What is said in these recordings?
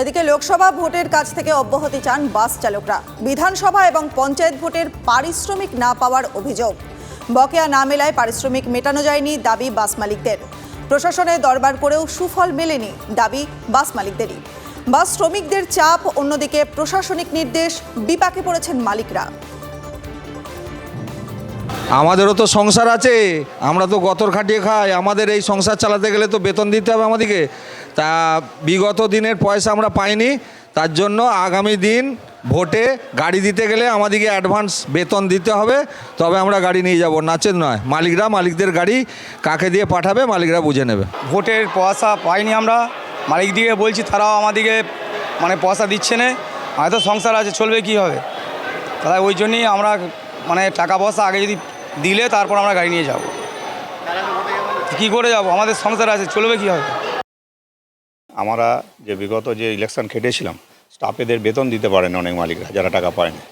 এদিকে লোকসভা ভোটের কাছ থেকে অব্যাহতি চান বাস চালকরা। বিধানসভা এবং পঞ্চায়েত ভোটের পারিশ্রমিক না পাওয়ার অভিযোগ। বকেয়া না মেলায় পারিশ্রমিক মেটানো যায়নি দাবি বাস মালিকদের। প্রশাসনের দরবার করেও সুফল মেলেনি দাবি বাস মালিকদেরই। বাস শ্রমিকদের চাপ, অন্যদিকে প্রশাসনিক নির্দেশ, বিপাকে পড়েছেন মালিকরা। আমাদেরও তো সংসার আছে, আমরা তো গতর খাটিয়ে খাই, আমাদের এই সংসার চালাতে গেলে তো বেতন দিতে হবে আমাদেরকে। তা বিগত দিনের পয়সা আমরা পাইনি, তার জন্য আগামী দিন ভোটে গাড়ি দিতে গেলে আমাদেরকে অ্যাডভান্স বেতন দিতে হবে, তবে আমরা গাড়ি নিয়ে যাব, নাচের নয়। মালিকরা মালিকদের গাড়ি কাকে দিয়ে পাঠাবে মালিকরা বুঝে নেবে। ভোটের পয়সা পাইনি আমরা, মালিক দিকে বলছি তারাও আমাদেরকে মানে পয়সা দিচ্ছে না, হয়তো সংসার আছে, চলবে কি হবে? তাহলে ওই জন্যই আমরা মানে টাকা পয়সা আগে যদি দিলে তারপর আমরা গাড়ি নিয়ে যাব। কি করে যাব? আমাদের সংসার আছে চলবে কি হবে আমরা যে বিগত যে ইলেকশন খেটেছিলাম স্টাফেদের বেতন দিতে পারেন অনেক মালিকরা যারা টাকা পায়নি।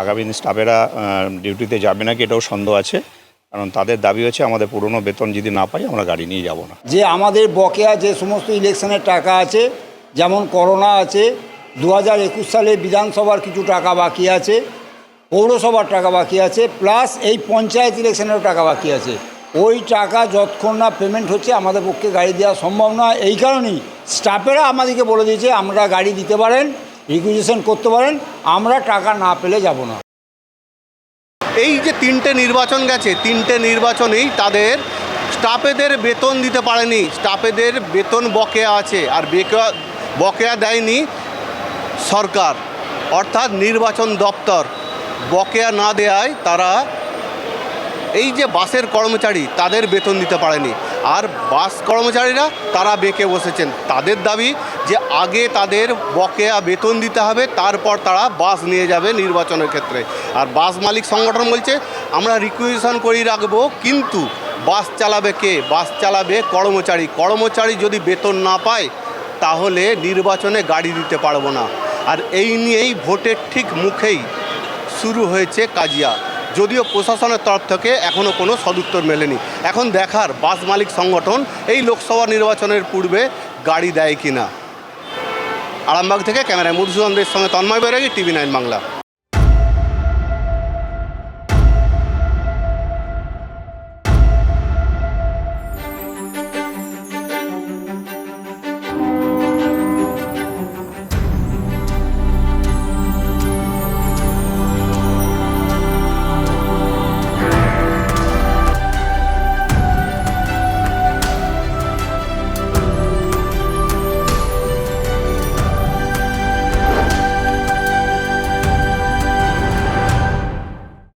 আগামী দিন স্টাফেরা ডিউটিতে যাবে নাকি এটাও সন্দেহ আছে। কারণ তাদের দাবি হচ্ছে আমাদের পুরনো বেতন যদি না পাই আমরা গাড়ি নিয়ে যাব না। যে আমাদের বকেয়া যে সমস্ত ইলেকশনের টাকা আছে যেমন করোনা আছে দু হাজার একুশ সালে বিধানসভার কিছু টাকা বাকি আছে পৌরসভার টাকা বাকি আছে প্লাস এই পঞ্চায়েত ইলেকশনেরও টাকা বাকি আছে। ওই টাকা যতক্ষণ না পেমেন্ট হচ্ছে, আমাদের পক্ষে গাড়ি দেওয়া সম্ভব নয়। এই কারণেই স্টাফেরা আমাদেরকে বলে দিয়েছে, আমরা গাড়ি দিতে পারেন রিকুইজিশন করতে পারেন, আমরা টাকা না পেলে যাব না। এই যে তিনটে নির্বাচন গেছে, তিনটে নির্বাচনেই তাদের স্টাফেদের বেতন দিতে পারেনি। স্টাফেদের বেতন বকেয়া আছে, আর বেকা বকেয়া দেয়নি সরকার, অর্থাৎ নির্বাচন দপ্তর। বকেয়া না দেয়ায় তারা এই যে বাসের কর্মচারী, তাদের বেতন দিতে পারেনি। আর বাস কর্মচারীরা তারা বেঁকে বসেছেন। তাদের দাবি যে আগে তাদের বকেয়া বেতন দিতে হবে, তারপর তারা বাস নিয়ে যাবে নির্বাচনের ক্ষেত্রে। আর বাস মালিক সংগঠন বলছে, আমরা রিকুয়েশন করিয়ে রাখব, কিন্তু বাস চালাবে কে? বাস চালাবে কর্মচারী। কর্মচারী যদি বেতন না পায়, তাহলে নির্বাচনে গাড়ি দিতে পারব না। আর এই নিয়েই ভোটের ঠিক মুখেই শুরু হয়েছে কাজিয়া। যদিও প্রশাসনের তরফ থেকে এখনও কোনো সদুত্তর মেলেনি। এখন দেখার বাস মালিক সংগঠন এই লোকসভা নির্বাচনের পূর্বে গাড়ি দেয় কিনা। আরামবাগ থেকে ক্যামেরায় মধুসূদনদের সঙ্গে তন্ময় বৈরাগী, টিভি নাইন বাংলা।